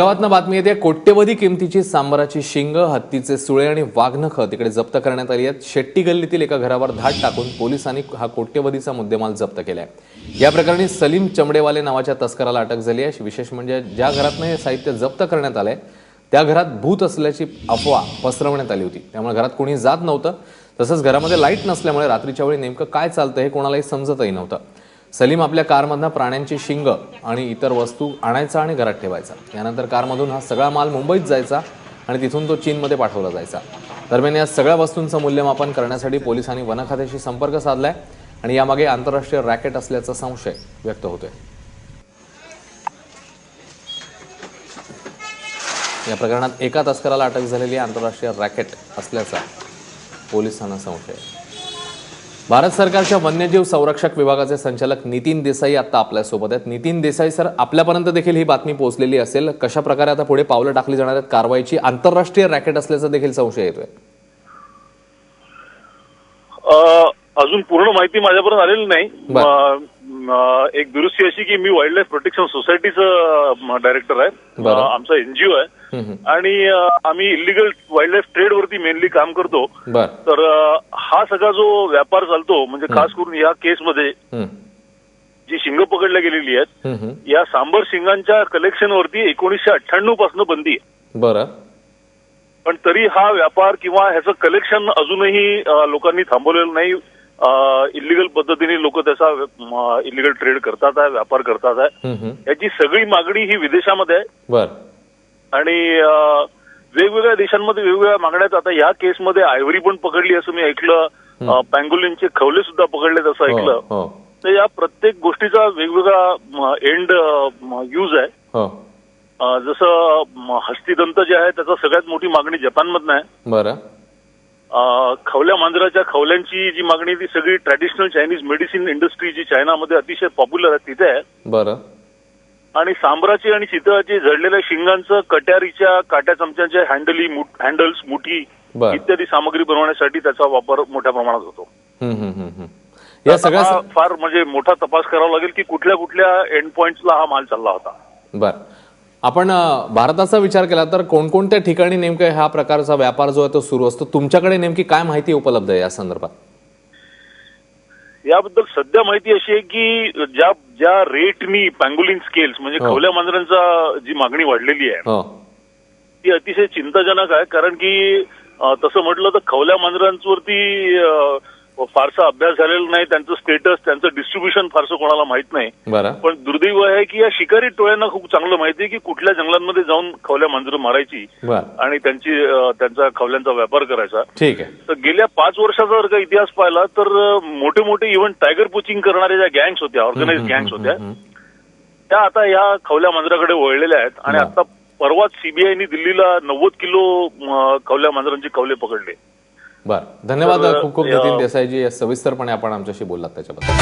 आसगावातनं बातमी येते. कोट्यवधी किमतीची सांबाराची शिंग हत्तीचे सुळे आणि वाघनखं तिकडे जप्त करण्यात आली आहेत. शेट्टी गल्लीतील एका घरावर धाड टाकून पोलिसांनी हा कोट्यवधीचा मुद्देमाल जप्त केला आहे या प्रकरणी सलीम चमडेवाले नावाच्या तस्कराला अटक झाली आहे. विशेष म्हणजे ज्या घरातनं हे साहित्य जप्त करण्यात आलंय त्या घरात भूत असल्याची अफवा पसरवण्यात आली होती. त्यामुळे घरात कोणी जात नव्हतं. तसंच घरामध्ये लाइट नसल्यामुळे रात्रीच्या वेळी नेमकं काय चालतं हे कोणालाही समजतही नव्हतं. सलीम आपल्या कारमधनं प्राण्यांची शिंग आणि इतर वस्तू आणायचा आणि घरात ठेवायचा. यानंतर कारमधून हा सगळा माल मुंबईत जायचा आणि तिथून तो चीनमध्ये पाठवला जायचा. दरम्यान या सगळ्या वस्तूंचं मूल्यमापन करण्यासाठी पोलिसांनी वन खात्याशी संपर्क साधलाय आणि यामागे आंतरराष्ट्रीय रॅकेट असल्याचा संशय व्यक्त होतोय. या प्रकरणात एका तस्कराला अटक झालेली आहे आंतरराष्ट्रीय रॅकेट असल्याचा पोलिसांना संशय आहे. भारत सरकारच्या वन्यजीव संरक्षक विभागाचे संचालक नितीन देसाई आता आपल्यासोबत आहेत. नितीन देसाई सर आपल्यापर्यंत देखील ही बातमी पोहोचलेली असेल. कशा प्रकारे आता पुढे पावलं टाकली जाणार आहेत कारवाईची? आंतरराष्ट्रीय रॅकेट असल्याचा देखील संशय येतोय. अजून पूर्ण माहिती माझ्यापर्यंत आलेली नाही. एक दुरुस्ती अशी की मी वाईल्ड लाईफ प्रोटेक्शन सोसायटीचं डायरेक्टर आहे. आमचा एनजीओ आहे. आणि आम्ही इलिगल वाईल्ड लाईफ ट्रेड वरती मेनली काम करतो. तर हा सगळा जो व्यापार चालतो म्हणजे खास करून या केसमध्ये जी शिंग पकडल्या गेलेली आहेत. या सांबर शिंगांच्या कलेक्शन वरती एकोणीसशे अठ्ठ्याण्णवपासून बंदी आहे. बरं. पण तरी हा व्यापार किंवा ह्याचं कलेक्शन अजूनही लोकांनी थांबवलेलं नाही. इलिगल पद्धतीने लोक त्याचा इलिगल ट्रेड करतात आहे व्यापार करतात आहे. याची सगळी मागणी ही विदेशामध्ये आहे. आणि वेगवेगळ्या देशांमध्ये वेगवेगळ्या मागण्या आता या केसमध्ये आयव्हरी पण पकडली असं मी ऐकलं. पँगोलिनचे खवले सुद्धा पकडलेत असं ऐकलं. हो. हो तर या प्रत्येक गोष्टीचा वेगवेगळा एंड यूज आहे. हो. जसं हस्तिदंत जे आहे त्याचा सगळ्यात मोठी मागणी जपानमधनं आहे. बरं. खवल्या मांजराच्या खवल्यांची जी मागणी ती सगळी ट्रॅडिशनल चायनीज मेडिसिन इंडस्ट्री जी चायनामध्ये अतिशय पॉप्युलर आहे तिथे आहे. बरं. आणि सांबराची आणि चितळाची जडलेल्या शिंगांचं कट्यारीच्या काट्या चमच्यांच्या हँडली हँडल्स मुठी इत्यादी सामग्री बनवण्यासाठी त्याचा वापर मोठ्या प्रमाणात होतो. या सगळ्या फार म्हणजे मोठा तपास करावा लागेल की कुठल्या कुठल्या एंड पॉइंट्सला हा माल चालला होता. बर. आपण भारताचा विचार केला तर कोणकोणत्या ठिकाणी नेमकं हा प्रकारचा व्यापार जो आहे तो सुरू असतो? तुमच्याकडे नेमकी काय माहिती उपलब्ध आहे या संदर्भात? याबद्दल सध्या माहिती अशी आहे की ज्या ज्या रेटनी पँगोलिन स्केल्स म्हणजे हो. खवल्या मांजरांचा जी मागणी वाढलेली आहे हो. ती अतिशय चिंताजनक आहे. कारण की तसं म्हटलं तर खवल्या मांजरांवरती फारसा अभ्यास झालेला नाही त्यांचं स्टेटस त्यांचं डिस्ट्रीब्युशन फारसं कोणाला माहीत नाही. पण दुर्दैव आहे की या शिकारी टोळ्यांना खूप चांगलं माहिती आहे की कुठल्या जंगलांमध्ये जाऊन खवल्या मांजरं मारायची आणि त्यांची त्यांचा खवल्यांचा व्यापार करायचा. ठीक आहे. तर गेल्या पाच वर्षाचा जर का इतिहास पाहिला तर मोठे मोठे इव्हन टायगर पोचिंग करणाऱ्या ज्या गँग्स होत्या ऑर्गनाइज गँग्स होत्या त्या आता या खवल्या मांजराकडे वळलेल्या आहेत. आणि. आता परवाच सीबीआयनी दिल्लीला नव्वद किलो खवल्या मांजरांचे खवले पकडले. बर. धन्यवाद खूप खूप नितीन देसाईजी. सविस्तरपणे आपण आमच्याशी बोललात त्याच्याबद्दल.